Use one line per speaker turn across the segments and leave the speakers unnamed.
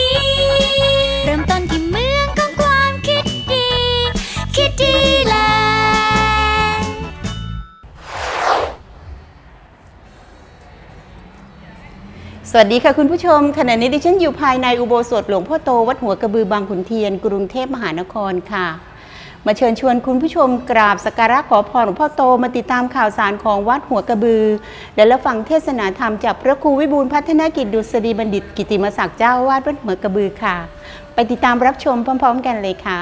้
สวัสดีค่ะคุณผู้ชมขณะนี้ดิฉันอยู่ภายในอุโบสถหลวงพ่อโตวัดหัวกระบือบางขุนเทียน กรุงเทพมหานครค่ะ มาเชิญชวนคุณผู้ชมกราบสักการะขอพรหลวงพ่อโตมาติดตามข่าวสารของวัดหัวกระบือ และรับฟังเทศนาธรรมจากพระครูวิบูลพัฒนกิจดุษฎีบัณฑิต กิติมศักดิ์เจ้าวาดวัดหัวกระบือค่ะ ไปติดตามรับชมพร้อม ๆ กันเลยค่ะ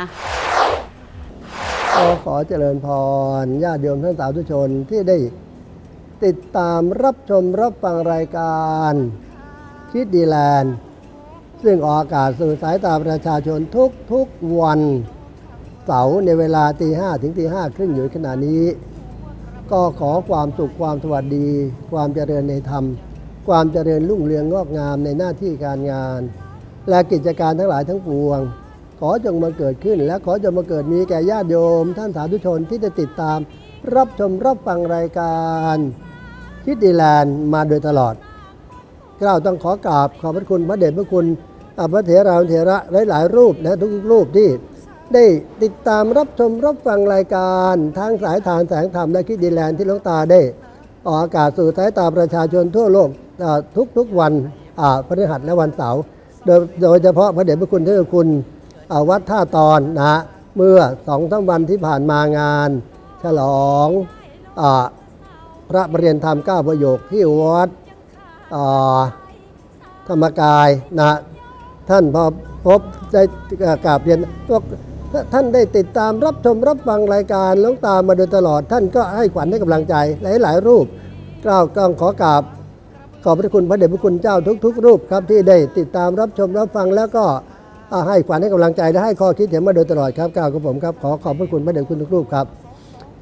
ขอเจริญพรญาติโยมท่านสาธุชนที่ได้ติดตามรับชมรับฟังรายการ คิดดีแลนด์ ซึ่งออกอากาศสู่สายตาประชาชนทุกทุกๆวันเสาร์ในเวลาตีห้ถึงตีห้าครึ่งอยู่ขณะนี้ ก็ขอความสุขความสวัสดี ความเจริญในธรรม ความเจริญรุ่งเรืองงอกงามในหน้าที่การงาน และกิจการทั้งหลายทั้งปวง ขอจงมาเกิดขึ้น และขอจงมาเกิดมีแก่ญาติโยม ท่านสาธุชนที่จะติดตาม รับชมรับฟังรายการคิดดีแลนด์มาโดยตลอด กล่าวต้องขอกราบขอบพระคุณพระเดชพระคุณพระเถราเถระหลาย ๆ รูปนะทุกรูปที่ได้ติดตามรับชมรับฟังรายการทางสายทานแสงธรรมและคิดดีแลนที่ลวงตาได้ ออกอากาศสู่สายตาประชาชนทั่วโลกทุกๆวันพฤหัสและวันเสาร์โดยเฉพาะพระเดชพระคุณที่คุณวัดท่าตอนนะเมื่อสองสามวันที่ผ่านมางาน ฉลองอพระประเรียนธรรมเก้าประโยคที่วัด ธรรมกายนะท่านพอพบได้กราบเรียนว่าท่านได้ติดตามรับชมรับฟังรายการหลวงตามมาโดยตลอด ท่านก็ให้ขวัญให้กำลังใจหลาย ๆ รูปกล่าวกองขอกราบขอบพระคุณพระเดชพระคุณเจ้าทุก ๆ รูปครับที่ได้ติดตามรับชมรับฟังแล้วก็ให้ขวัญให้กำลังใจและให้ข้อคิดเห็นมาโดยตลอดครับกล่าวกับผมครับขอขอบพระคุณพระเดชพระคุณทุกรูปครับ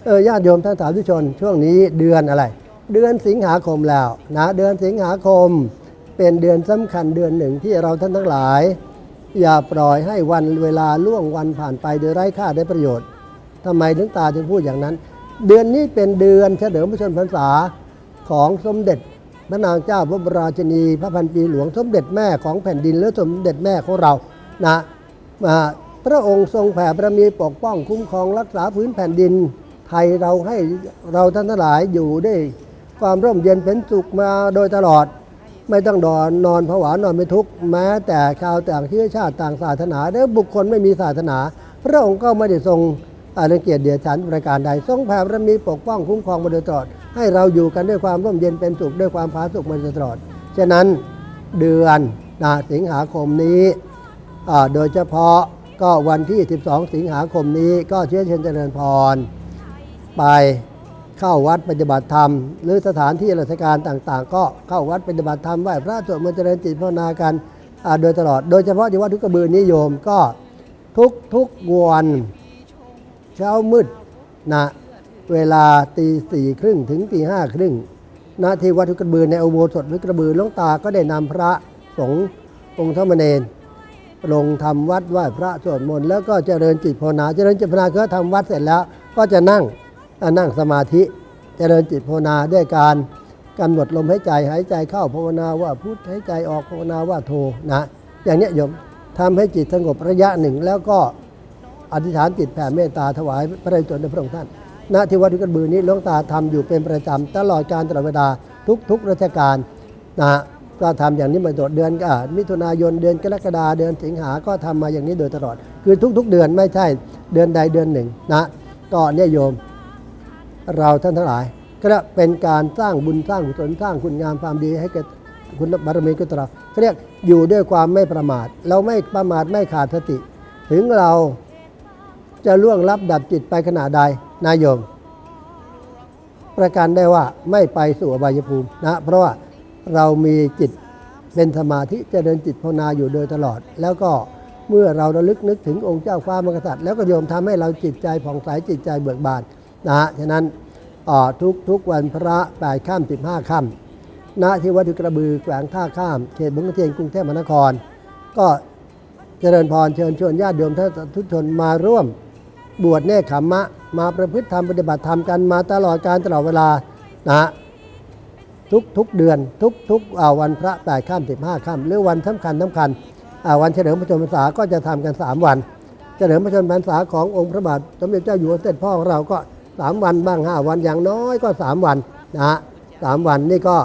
เออญาติโยมท่านสาธุชนช่วงนี้เดือนอะไร เดือนสิงหาคมแล้วนะเดือนสิงหาคม เป็นเดือนสำคัญเดือนหนึ่งที่เราท่านทั้งหลาย อย่าปล่อยให้วันเวลาล่วงวันผ่านไปโดยไร้ค่าได้ประโยชน์ทำไมถึงตาจึงพูดอย่างนั้น เดือนนี้เป็นเดือนเฉลิมพระชนมพรรษาของสมเด็จพระนางเจ้าพระบรมราชินีพระพันปีหลวงสมเด็จแม่ของแผ่นดินและสมเด็จแม่ของเรานะมาพระองค์ทรงแผ่บารมีปกป้องคุ้มครองรักษาพื้นแผ่นดินไทยเราให้เราท่านทั้งหลายอยู่ได้ ความร่มเย็นเป็นสุขมาโดยตลอด ไม่ต้องนอนนอนผวานอนไม่ทุกข์แม้แต่ชาวต่างเชื้อชาติต่างศาสนาหรือบุคคลไม่มีศาสนา พระองค์ก็ไม่ได้ทรงอารังเกียจเดียดฉันประการใดทรงแผ่บารมีปกป้องคุ้มครองมาโดยตลอด ให้เราอยู่กันด้วยความร่มเย็นเป็นสุขด้วยความผาสุกมาโดยตลอดฉะนั้นเดือนนะสิงหาคมนี้โดยเฉพาะก็วันที่ 12 สิงหาคมนี้ก็เชื้อเชิญเจริญพรไป เข้าวัดปฏิบัติธรรม หรือสถานที่ราชการต่างๆ ก็เข้าวัดปฏิบัติธรรมไหว้พระสวดมนต์เจริญจิตภาวนากันโดยตลอด โดยเฉพาะที่วัดทุกกระบือนิยมก็ทุกทุกวันเช้ามืดนะเวลาตีสี่ครึ่งถึงตีห้าครึ่งณที่วัดทุกกระบือในอุโบสถทุกกระบือหลวงตาก็ได้นำพระสงฆ์องค์ธรรมเนรลงทำวัดไหว้พระสวดมนต์แล้วก็เจริญจิตภาวนา เจริญจิตภาวนาคือทำวัดเสร็จแล้วก็จะนั่ง นั่งสมาธิเจริญจิตภาวนาด้วยการกำหนดลมหายใจหายใจเข้าภาวนาว่าพุทหายใจออกภาวนาว่าโทนะอย่างนี้โยมทำให้จิตสงบระยะหนึ่ง แล้วก็อธิษฐานจิตแผ่เมตตาถวายพระราชกุศลในพระองค์ท่านณที่วัดทุกระบือนี้หลวงตาทำอยู่เป็นประจำตลอดการตลอดเวลาทุกทุกราชการนะฮะก็ทำอย่างนี้มาตลอดเดือนอมิถุนายนเดือนกรกฎาเดือนสิงหาก็ทำมาอย่างนี้โดยตลอด คือทุก ๆ เดือนไม่ใช่เดือนใดเดือนหนึ่งนะก็เนี่ยโยม เราท่านทั้งหลาย ก็เป็นการสร้างบุญสร้างกุศลสร้างคุณงามความดีให้แก่คุณบารมีกุศลเขาเรียกอยู่ด้วยความไม่ประมาท เราไม่ประมาทไม่ขาดสติ ถึงเราจะล่วงลับดับจิตไปขณะใดนายโยม ประการได้ว่าไม่ไปสู่อบายภูมินะ เพราะว่าเรามีจิตเป็นสมาธิเจริญจิตภาวนาอยู่โดยตลอด แล้วก็เมื่อเราระลึกนึกถึงองค์เจ้าฟ้ามกษัตริย์แล้วก็โยมทำให้เราจิตใจผ่องใสจิตใจเบิกบาน นะฮะฉะนั้นทุกทุกวันพระแปดข้ามสิบห้าค่ำณที่วัดกระบือแขวงท่าข้าม เขตบางขุนเทียนกรุงเทพมหานคร ก็เจริญพรเชิญชวนญาติโยมท่านทุกชนมาร่วมบวชเนคขมมะ มาประพฤติธรรมปฏิบัติธรรมกันมาตลอดการตลอดเวลานะฮะทุกทุกเดือนทุกทุกวันพระแปดข้ามสิบห้าค่ำหรือวันสำคัญสำคัญวันเฉลิมพระชนมพรรษาก็จะทำกัน 3 วัน เฉลิมพระชนมพรรษาขององค์พระบาทสมเด็จเจ้าอยู่หัวเสด็จพ่อของเราก็ 3วันบ้าง5วันอย่างน้อยก็3วันนะฮะสามวันนี่ก็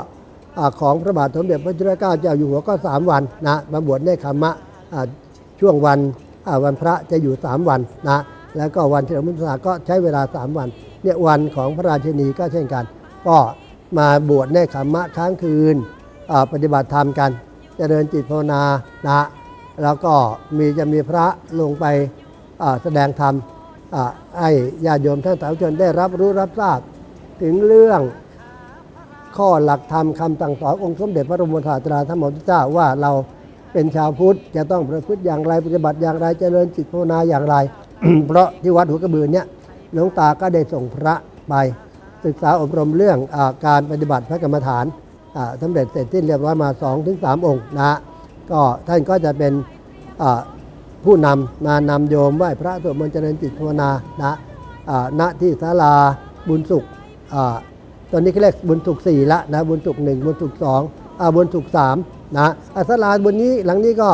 ของพระบาทสมเด็จพระจุลเกล้าเจ้าอยู่หัวก็3วันนะมาบวชเนคขมมะช่วงวันวันพระจะอยู่3วันนะแล้วก็วันเฉลิมพระชนมพรษาก็ใช้เวลา3วันเนี่ยวันของพระราชินีก็เช่นกัน ก็มาบวชเนคขมมะค้างคืนปฏิบัติธรรมกันเจริญจิตภาวนานะแล้วก็มีจะมีพระลงไปแสดงธรรม อ่าให้ญาติโยมท่านสาธุชนได้รับรู้รับทราบ ถึงเรื่องข้อหลักธรรมคำสั่งสอนองค์สมเด็จพระบรมศาสดาธรรมพุทธเจ้าว่าเราเป็นชาวพุทธจะต้องประพฤติอย่างไรปฏิบัติอย่างไรเจริญจิตภาวนาอย่างไร เพราะที่วัดหัวกระบือเนี่ยหลวงตาก็ได้ส่งพระไป ศึกษาอบรมเรื่องอการปฏิบัติพระกรรมฐานอ่าสำเร็จเสร็จสิ้นเรียบร้อยมา2-3ถึง3องค์นะก็ท่านก็จะเป็น ผู้นำมานำโยมไหว้พระสวดมนต์เจริญจิตภาวนานะณที่ศาลาบุญสุขอตอนนี้เขาเรียกบุญสุขสี่ละนะบุญสุขหนึ่งบุญสุขสองอบุญสุขสามนะศาลาบนนี้หลังนี้ก็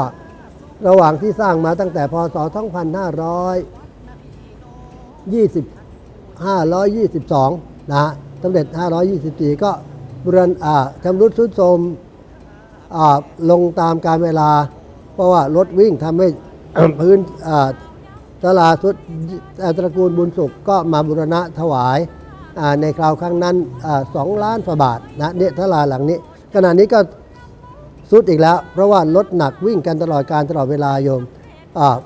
ระหว่างที่สร้างมาตั้งแต่พศ 2520 522 นะฮะสำเร็จ 524 ก็บุรณอ่าชำรุดทรุดโทรมลงตามการเวลา เพราะว่ารถวิ่งทำให้ พื้นอ่าตลาสุดอ่าตระกูลบุญสุขก็มาบุรณะถวายในคราวครั้งนั้นสองล้านกว่าบาทนะเนี่ยทลาหลังนี้ขณะนี้ก็สุดอีกแล้ว เพราะว่ารถหนักวิ่งกันตลอดการตลอดเวลาโยม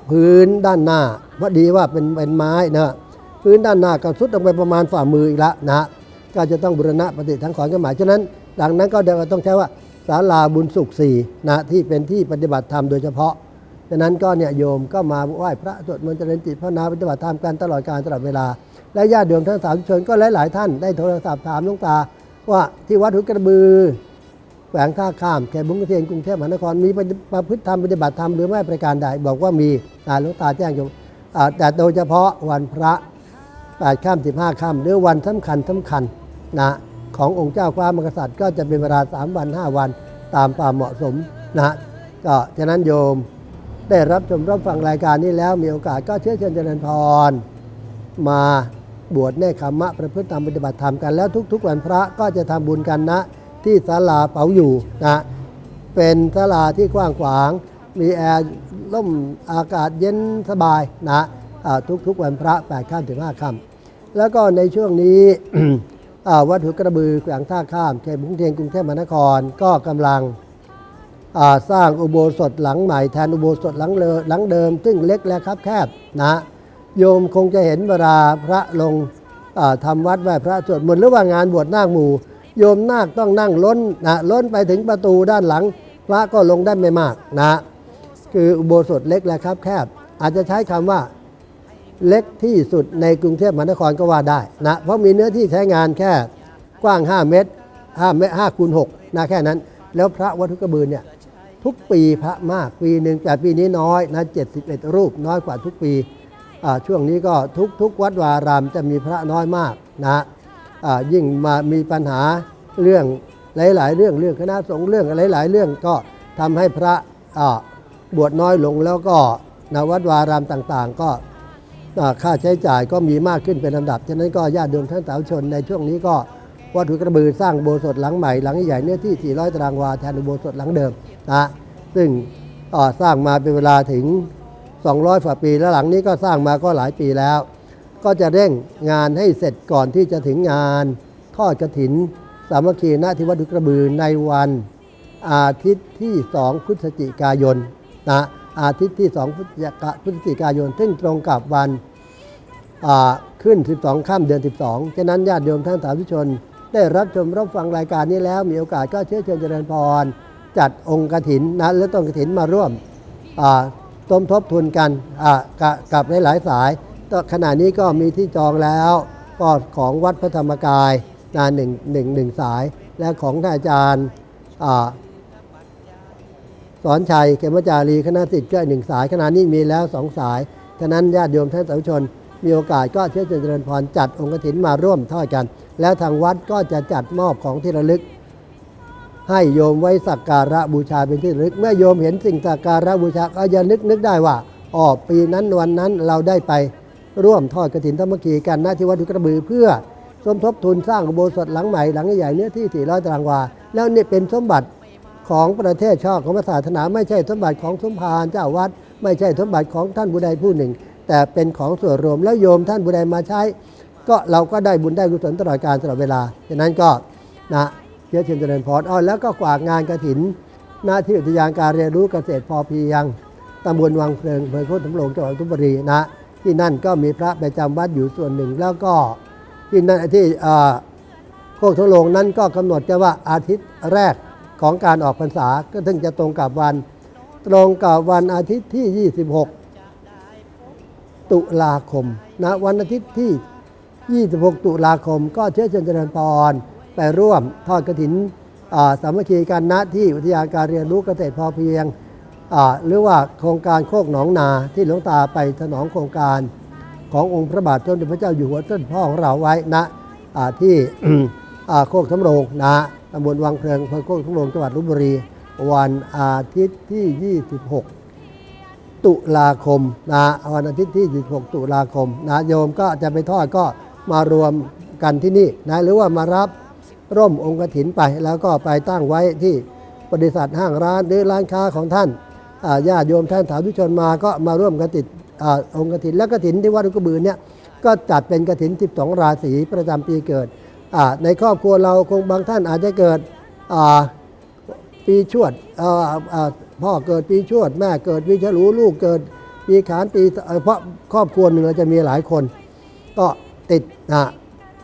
พื้นด้านหน้าพอดีว่าเป็นเป็นไม้นะพื้นด้านหน้าก็สุดลงไปประมาณฝ่ามืออีกแล้วนะฮะก็จะต้องบูรณะปฏิทังขรกันหมายฉะนั้นดังนั้นก็เดี๋ยวต้องใช้ว่าศาลาบุญสุขสี่นะที่เป็นที่ปฏิบัติธรรมโดยเฉพาะ ฉะนั้นก็เนี่ยโยมก็มาไหว้พระสวดมนต์เจริญจิตภาวนาปฏิบัติธรรมกันตลอดการตลอดเวลา และญาติโยมทั้งสามชนก็หลาย ๆ ท่านได้โทรศัพท์ถามหลวงตา ว่าที่วัดหุกระบือแขวงท่าข้ามเขตบุญเทียนกรุงเทพมหานครมีประพฤติธรรมปฏิบัติธรรมหรือไม่ประการใดบอกว่ามีอ่าหลวงตาแจ้งโยมอ่แต่โดยเฉพาะวันพระแปดข้ามสิบห้าค่ำหรือวันสำคัญสำคัญนะขององค์เจ้าฟ้ามหากษัตริย์ก็จะเป็นเวลาสามวันห้าวันตามความเหมาะสมนะก็ฉะนั้นโยม ได้รับชมรับฟังรายการนี้แล้วมีโอกาสก็เชื้อเชิญเจริญพร มาบวชในคำมะประพฤติธรรมปฏิบัติธรรมกันแล้วทุกๆวันพระก็จะทำบุญกันนะ ที่ศาลาเป๋าอยู่นะเป็นศาลาที่กว้างขวาง มีแอร์ร่มอากาศเย็นสบายนะทุกๆวันพระ8ค่ำถึง5ค่ำแล้วก็ในช่วงนี้วัดหัวกระบือแขวงท่าข้ามเขตบุงเทียนกรุงเทพมหานครก็กำลัง สร้างอุโบสถหลังใหม่แทนอุโบสถหลังเลหลังเดิม ซึ่งเล็กและคับแคบนะโยมคงจะเห็นเวลาพระลงอ่าทำวัดไหว้พระสวดมนต์หรือว่างานบวชนาคหมู่ โยมนาคต้องนั่งล้นนะล้นไปถึงประตูด้านหลัง พระก็ลงได้ไม่มากนะคืออุโบสถเล็กและครับแคบ อาจจะใช้คำว่าเล็กที่สุดในกรุงเทพมหานครก็ว่าได้นะเพราะมีเนื้อที่ใช้งานแค่กว้าง 5 เมตร5เมตร5คูณ6นะแค่นั้น แล้วพระวัดทุกกระบือเนี่ย ทุกปีพระมากปีหนึ่งแต่ปีนี้น้อยนะ71 รูปน้อยกว่าทุกปีช่วงนี้ก็ทุกทุกวัดวารามจะมีพระน้อยมากนะยิ่งมามีปัญหาเรื่องหลาย ๆ เรื่องเรื่องคณะสงฆ์เรื่องหลาย ๆ เรื่องก็ทำให้พระบวชน้อยลงแล้วก็นวัดวารามต่าง ๆ ก็ค่าใช้จ่ายก็มีมากขึ้นเป็นลำดับ ฉะนั้นก็ญาติโยมท่านสาธุชนในช่วงนี้ก็ วัดหุกระบือสร้างอุโบสถหลังใหม่หลังใหญ่เนื้อที่ 400 ตารางวาแทนอุโบสถหลังเดิมนะซึ่งสร้างมาเป็นเวลาถึง 200กว่าปีแล้วหลังนี้ก็สร้างมาก็หลายปีแล้ว ก็จะเร่งงานให้เสร็จก่อนที่จะถึงงานทอดกระถิน สามัคคีณที่วัดหุกระบือในวันอาทิตย์ที่ 2 พฤศจิกายนนะอาทิตย์ที่ 2 พฤศจิกาพฤศจิกายน ซึ่งตรงกับวันขึ้น 12ค่ำเดือน 12 ฉะนั้นญาติโยมท่านสาธุชน ได้รับชมรับฟังรายการนี้แล้ว มีโอกาสก็เชื้อเชิญเจริญพร จัดองค์กถินนะและต้นกถินมาร่วมอ่าสมทบทุนกันก,กับหลายๆสายขณะนี้ก็มีที่จองแล้วก็ของวัดพระธรรมกายนะหนึ่งหนึ่งหนึ่งสาย และของท่านอาจารย์สอนชัยเขมจารีคณะสิทธิ์ก็หนึ่งสายขณะนี้มีแล้วสองสายฉะนั้นญาติโยมท่านสาธุชน มีโอกาสก็เชื่อเจริญพรจัดองค์กฐินมาร่วมทอดกัน แล้วทางวัดก็จะจัดมอบของที่ระลึก ให้โยมไว้สักการะบูชาเป็นที่ระลึก เมื่อโยมเห็นสิ่งสักการะบูชาก็จะนึกนึกได้ว่าอ๋อปีนั้นวันนั้นเราได้ไปร่วมทอดกฐินธรรมกีกันณที่วัดดุกระบือเพื่อสมทบทุนสร้างอุโบสถหลังใหม่หลังใหญ่เนื้อที่ 400 ตารางวา แล้วนี่เป็นสมบัติของประเทศชาติของศาสนา ไม่ใช่สมบัติของสมภารเจ้าวัด ไม่ใช่สมบัติของท่านบุใดผู้หนึ่ง แต่เป็นของส่วนรวมแล้วโยมท่านบุใดมาใช้ ก็เราก็ได้บุญได้กุศลตลอดการตลอดเวลาฉะนั้นก็นะเชื้อเชิญเจริญพรอ้อแล้วก็ฝากงานกระถิน หน้าที่อุทยานการเรียนรู้เกษตรพอเพียงตำบลวังเพลิงอำเภอโคตรสำโรงจังหวัดลพบุรีนะ ที่นั่นก็มีพระประจำวัดอยู่ส่วนหนึ่ง แล้วก็ที่นั่นที่อ่าโคกทุลงนั้นก็กำหนดกันว่าอาทิตย์แรกของการออกพรรษาก็ถึงจะตรงกับวัน ตรงกับวันอาทิตย์ที่ 26 ตุลาคมนะวันอาทิตย์ที่ 26 ตุลาคม ก็เชื้อเชิญเจริญพรไปร่วมทอดกระถินอ่าสามัคคีกันณที่อุทยานการเรียนรู้เกษตรพอเพียง หรือว่าโครงการโคกหนองนาที่หลวงตาไปสนองโครงการขององค์พระบาทสมเด็จพระเจ้าอยู่หัวต้นพ่อของเราไว้ณที่โคกสำโรงนะตำบลวังเพลิงอำเภอโคกสำโรงจังหวัดลบบุรี วันอาทิตย์ที่ 26 ตุลาคมนะวันอาทิตย์ที่ 26 ตุลาคมนะโยมก็จะไปทอดก็ มารวมกันที่นี่นะหรือว่ามารับร่มองค์กถินไป แล้วก็ไปตั้งไว้ที่บริษัทห้างร้านหรือร้านค้าของท่านญาติโยมท่านสาธุชนมาก็มาร่วมกันติดอองค์กถิน และกถินที่วัดกระบือเนี่ยก็จัดเป็นกถิน 12 ราศีประจำปีเกิด ในครอบครัวเราคงบางท่านอาจจะเกิดปีชวดพ่อเกิดปีชวด แม่เกิดปีฉลูลูกเกิดปีขานปีเพราะครอบครัวหนึ่งเราจะมีหลายคน ก็ ติดนะ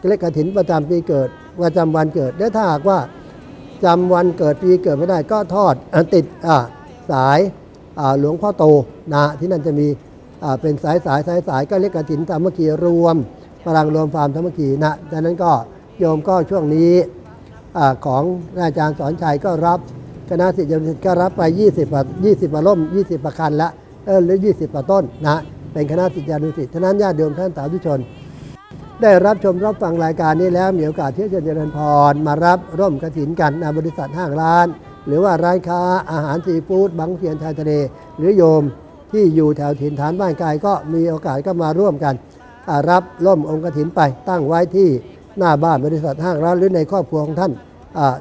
เลขกฐินประจำปีเกิดประจำวันเกิดและถ้าหากว่าจำวันเกิดปีเกิดไม่ได้ก็ทอดอติดสายาหลวงพ่อโตนะที่นั่นจะมีเป็นสายสายสายสายก็เรียกกฐินธรรมกีรวมพลังรวมฟาร์มธรรมกีนะดังนั้นก็โยมก็ช่วงนี้อของอาจารย์สอนชัยก็รับคณะสิทธิยมสิทธิ์ก็รับไป 20กว่า20ประล่ม 20 ประคันละเออหรือ 20 ประต้นนะเป็นคณะสิทธิยานุสิทธิ์ฉะนั้นญาติโยมท่านสาธุชน ได้รับชมรับฟังรายการนี้แล้ว มีโอกาสที่จะเจริญพร มารับร่มกระถินกันในบริษัทห้างร้าน หรือว่าร้านค้าอาหารซีฟู้ดบางเพียนชายทะเล หรือโยมที่อยู่แถวถิ่นฐานบ้านไกลก็มีโอกาสก็มาร่วมกัน รับร่มองค์กถินไปตั้งไว้ที่หน้าบ้านบริษัทห้างร้านหรือในครอบครัวของท่านอ่า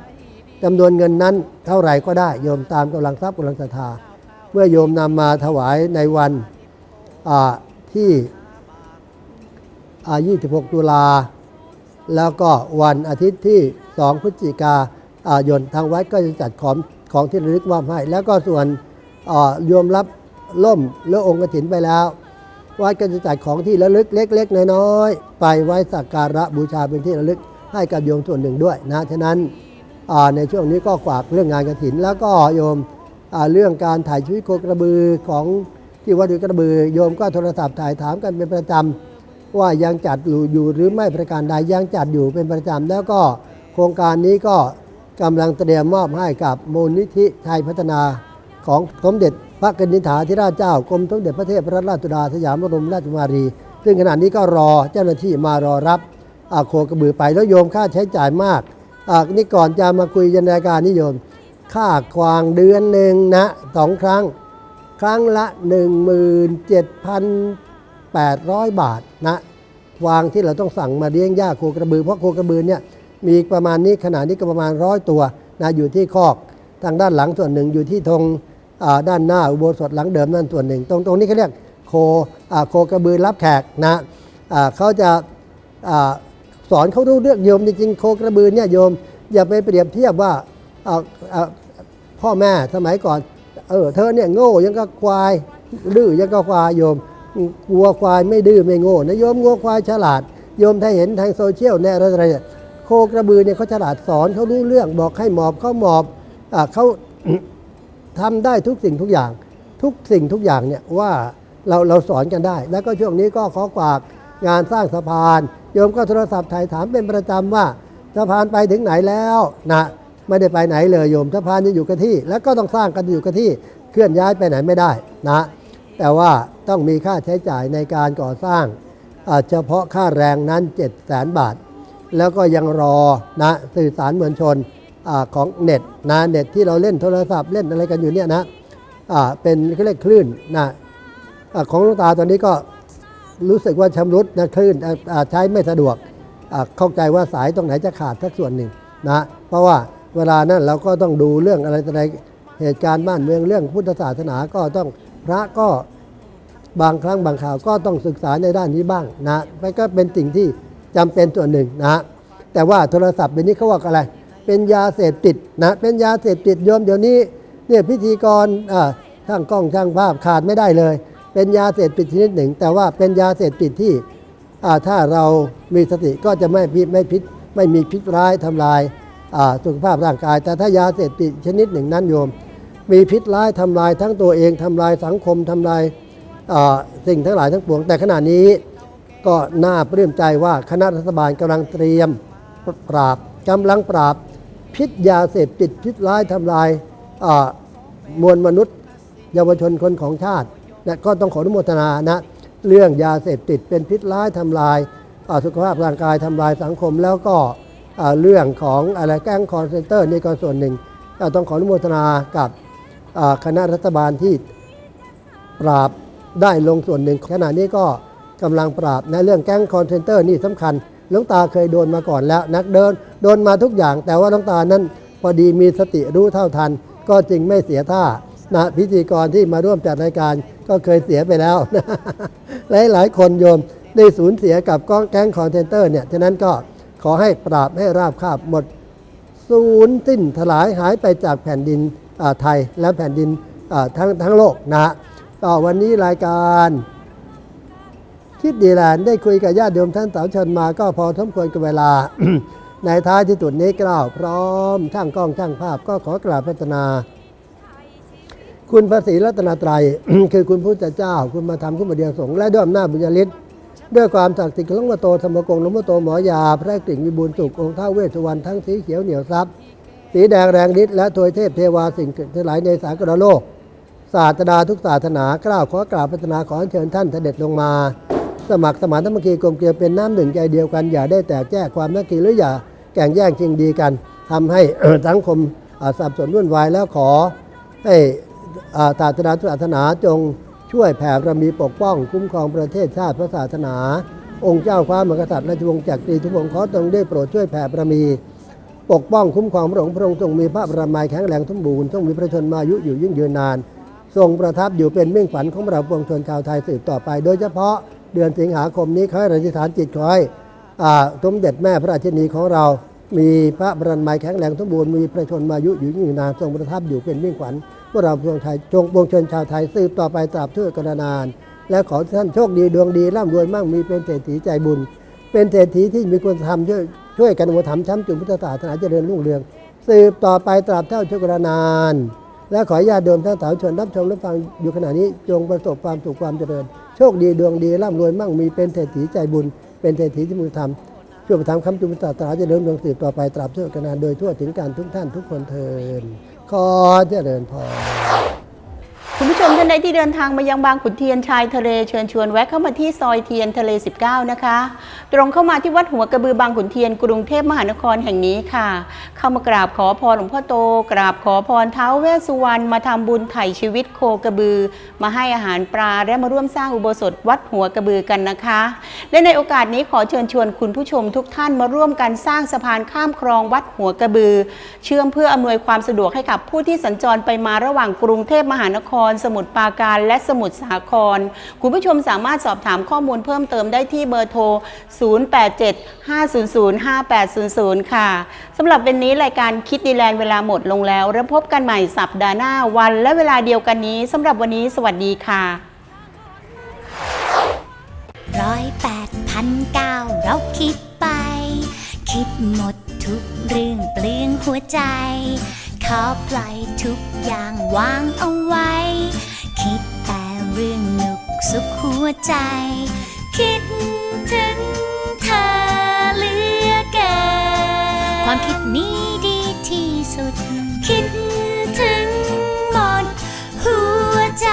จำนวนเงินนั้นเท่าไหร่ก็ได้โยมตามกำลังทรัพย์กำลังศรัทธาเมื่อโยมนำมาถวายในวันที่ 26 ตุลา แล้วก็วันอาทิตย์ที่ 2 พฤศจิกายนทางวัดก็จะจัดของของที่ระลึกมอบให้ แล้วก็ส่วนอ่อโยมรับล่มหรือองค์กฐินไปแล้ว วัดก็จะจัดของที่ระลึกเล็ก ๆ น้อยๆไปไว้สักการะบูชาเป็นที่ระลึกให้กับโยมส่วนหนึ่งด้วยนะฉะนั้นอ่าในช่วงนี้ก็ฝากเรื่องงานกฐิน แล้วก็โยมอ่าเรื่องการถ่ายชีวิตโคกระบือของที่วัดกระบือ โยมก็โทรศัพท์ถ่ายถามกันเป็นประจำ ว่ายังจัดอยู่อยู่หรือไม่ประการใดยังจัดอยู่เป็นประจำแล้วก็โครงการนี้ก็กำลังเตรียมมอบให้กับมูลนิธิไทยพัฒนาของสมเด็จพระกนิษฐาธิราชเจ้ากรมสมเด็จพระเทพรัตนราชสุดาสยามบรมราชกุมารี ซึ่งขณะนี้ก็รอเจ้าหน้าที่มารอรับอาโคกระบือไปแล้วโยมค่าใช้จ่ายมากอานี่ก่อนจะมาคุยยันรายการนิยม ค่าควางเดือนหนึ่งนะสองครั้ง ครั้งละ 800 บาทนะวางที่เราต้องสั่งมาเลี้ยงหญ้าโคกระบือ เพราะโคกระบือเนี่ยมีประมาณนี้ขนาดนี้ก็ประมาณร้อยตัวนะอยู่ที่คอกทางด้านหลังส่วนหนึ่งอยู่ที่ธงด้านหน้าอุโบสถหลังเดิมนั่นส่วนหนึ่ง ตรงตรงนี้เขาเรียกโคโคกระบือรับแขกนะเขาจะอ่าสอนเขารู้เรื่องโยมจริงๆโคกระบือเนี่ยโยม อย่าไปเปรียบเทียบว่าพ่อแม่สมัยก่อนเออเธอเนี่ยโง่ยังก็ควายดื้อยังก็ควายโยม วัวควายไม่ดื้อไม่โง่นะโยมงัวควายฉลาด โยมถ้าเห็นทางโซเชียลเนี่ยอะไรเนี่ยโคกระบือเนี่ยเขาฉลาดสอนเขารู้เรื่องบอกให้หมอบเขาหมอบอ่าเขาทำได้ทุกสิ่งทุกอย่าง ทุกสิ่งทุกอย่างเนี่ยว่าเราเราสอนกันได้ แล้วก็ช่วงนี้ก็ขอฝากงานสร้างสะพาน โยมก็โทรศัพท์ถ่ายถามเป็นประจำว่าสะพานไปถึงไหนแล้วนะไม่ได้ไปไหนเลยโยมสะพานจะอยู่กับที่ แล้วก็ต้องสร้างกันอยู่กับที่เคลื่อนย้ายไปไหนไม่ได้นะ แต่ว่าต้องมีค่าใช้จ่ายในการก่อสร้างเฉพาะค่าแรงนั้น 7 0 0 0 0 0บาท แล้วก็ยังรอนะสื่อสารมวลชนอของเน็ตนะเน็ตที่เราเล่นโทรศัพท์เล่นอะไรกันอยู่เนี่ยนะเป็นเขาเรียกคลื่นนะอของลวงตาตอนนี้ก็รู้สึกว่าชำรุดนะคลื่นใช้ไม่สะดวกเข้าใจว่าสายตรงไหนจะขาดสักส่วนหนึ่งนะเพราะว่าเวลานั้นเราก็ต้องดูเรื่องอะไรต่ออะไรเหตุการณ์บ้านเมืองเรื่องพุทธศาสนาก็ต้อง พระก็บางครั้งบางข่าวก็ต้องศึกษาในด้านนี้บ้างนะมันก็เป็นสิ่งที่จำเป็นส่วนหนึ่งนะแต่ว่าโทรศัพท์เดี๋ยวนี้เขาว่าอะไร เป็นยาเสพติดนะเป็นยาเสพติดโยมเดี๋ยวนี้เนี่ยพิธีกรช่างกล้องช่างภาพขาดไม่ได้เลย เป็นยาเสพติดชนิดหนึ่ง แต่ว่าเป็นยาเสพติดที่ถ้าเรามีสติก็จะไม่พิษไม่พิษไม่มีพิษร้ายทำลายสุขภาพร่างกาย แต่ถ้ายาเสพติดชนิดหนึ่งนั้นโยม มีพิษร้ายทำลายทั้งตัวเองทำลายสังคมทำลายสิ่งทั้งหลายทั้งปวง แต่ขณะนี้ก็น่าปลื้มใจว่าคณะรัฐบาลกำลังเตรียมปราบกำลังปราบ พิษยาเสพติดพิษร้ายทำลายมวลมนุษย์ เยาวชนคนของชาตินะก็ต้องขออนุโมทนานะเรื่องยาเสพติดเป็นพิษร้ายทำลายสุขภาพร่างกายทำลายสังคมแล้วก็เรื่องของอะไรแก๊งคอนเซนเตอร์นี่ก็ส่วนหนึ่งต้องขออนุโมทนากับ คณะรัฐบาลที่ปราบได้ลงส่วนหนึ่งขณะนี้ก็กำลังปราบในเรื่องแก๊งคอนเซนเตอร์นี่สำคัญหลวงตาเคยโดนมาก่อนแล้ว นักเดินโดนมาทุกอย่าง แต่ว่าหลวงตานั้นพอดีมีสติรู้เท่าทัน ก็จึงไม่เสียท่านะพิธีกรที่มาร่วมจัดรายการก็เคยเสียไปแล้วหลายหลายคนโยมได้สูญเสียกับก้องแก๊งคอนเทนเตอร์เนี่ยฉะนั้นก็ขอให้ปราบให้ราบคาบหมดสูญสิ้นถลายหายไปจากแผ่นดิน ไทยและแผ่นดินทั้งทั้งโลกนะฮะก็วันนี้รายการคิดดีแลนได้คุยกับญาติโยมท่านสาวชนมาก็พอสมควรกับเวลา ในท้ายที่สุดนี้กล่าวพร้อมช่างกล้องช่างภาพก็ขอกราบพัฒนา คุณพระศรีรัตนตรัย คือคุณพุทธเจ้า คุณมาทำคุณมาเดียสงและด้วยอำนาจบุญญาฤทธิ์ด้วยความศักดิ์สิทธิ์ของหลวงพ่อโตธรรมกงหลวงพ่อโตหมอยา พระกลิ่งวิบูลสุของค์ท้าเวสสุวรรณทั้งสีเขียวเหนียวซับ สีแดงแรงฤทธิ์และทวยเทพเทวาสิ่งทั้งหลายในสากลโลก ศาสดาทุกศาสนากล้าวขอกราบพัฒนาขอเชิญท่านเสด็จลงมา สมัครสมานธรรมคีกลมเกลียวเป็นน้ำหนึ่งใจเดียวกัน อย่าได้แตกแยกความนักขีหรืออย่าแก่งแย่งชิงดีกันทำให้สังคมสับสนวุ่นวายแล้วขอให้ศาสนาทุกศาสนาจงช่วยแผ่บารมีปกป้อง คุ้มครองประเทศชาติพระศาสนา องค์เจ้าฟ้ามหากษัตริย์ราชวงศ์จักรีทุกองค์ขอตรงได้โปรดช่วยแผ่บารมี ปกป้องคุ้มครองพระองค์พระองค์ทรงมีพระบรมีแข็งแรงสมบูรณ์ทรงมีพระชนมายุอยู่ยิ่งยืนนาน ทรงประทับอยู่เป็นเมิ่งฝันของเราปวงชนชาวไทยสืบต่อไป โดยเฉพาะเดือนสิงหาคมนี้ขอให้อธิษฐานจิตขอให้สมเด็จแม่พระราชินีของเรา มีพระบรมีแข็งแรงสมบูรณ์มีพระชนมายุอยู่ยิ่งยืนนานทรงประทับอยู่เป็นเมิ่งฝันพวกเราปวงไทยจงปวงชนชาวไทยสืบต่อไปตราบชั่วกาลนาน และขอท่านโชคดีดวงดีร่ำรวยมั่งมีเป็นเศรษฐีใจบุญ เป็นเศรษฐีที่มีคุณธรรมช่วย ช่วยกันอุปถัมภ์ช้ำจุนพุทธศาสนาเจริญรุ่งเรือง สืบต่อไปตราบเท่าชั่วกาลนาน และขอญาติโยมทั้งสาวชนรับชมรับฟังอยู่ขณะนี้จงประสบความสุขความเจริญ โชคดีดวงดีร่ำรวยมั่งมีเป็นเศรษฐีใจบุญ เป็นเศรษฐีที่มุธรรมช่วยประทำคำจุนพุทธศาสนาเจริญรุ่งเรืองสืบต่อไปตราบชั่วกาลนานโดยทั่วถึงการทุกท่านทุกคนเทินขอเจริญพร
คุณผู้ชมท่านใดที่เดินทางมายังบางขุนเทียนชายทะเลเชิญชวนแวะเข้ามาที่ซอยเทียนทะเล 19 นะคะ ตรงเข้ามาที่วัดหัวกระบือบางขุนเทียนกรุงเทพมหานครแห่งนี้ค่ะ เข้ามากราบขอพรหลวงพ่อโต กราบขอพรเท้าวเวสสุวรรณมาทำบุญไถ่ชีวิตโคกระบือ มาให้อาหารปลาและมาร่วมสร้างอุโบสถวัดหัวกระบือกันนะคะ และในโอกาสนี้ขอเชิญชวนคุณผู้ชมทุกท่านมาร่วมกันสร้างสะพานข้ามคลองวัดหัวกระบือ เชื่อมเพื่ออำนวยความสะดวกให้กับผู้ที่สัญจรไปมาระหว่างกรุงเทพมหานครสมุทรปราการและสมุทรสาคร คุณผู้ชมสามารถสอบถามข้อมูลเพิ่มเติมได้ที่เบอร์โทร 0875005800 ค่ะสำหรับวันนี้รายการคิดดีแลนด์เวลาหมดลงแล้ว แล้วพบกันใหม่สัปดาห์หน้าวันและเวลาเดียวกันนี้สำหรับวันนี้ สวัสดีค่ะ
ร้อยแปดพันเก้าเราคิดไป คิดหมดทุกเรื่องเปลืองหัวใจ ท้อปล่อยทุกอย่างวางเอาไว้ คิดแต่เรื่องหนุกสุขหัวใจ คิดถึงเธอเหลือเกินความคิดนี้ดีที่สุด คิดถึงหมดหัวใจ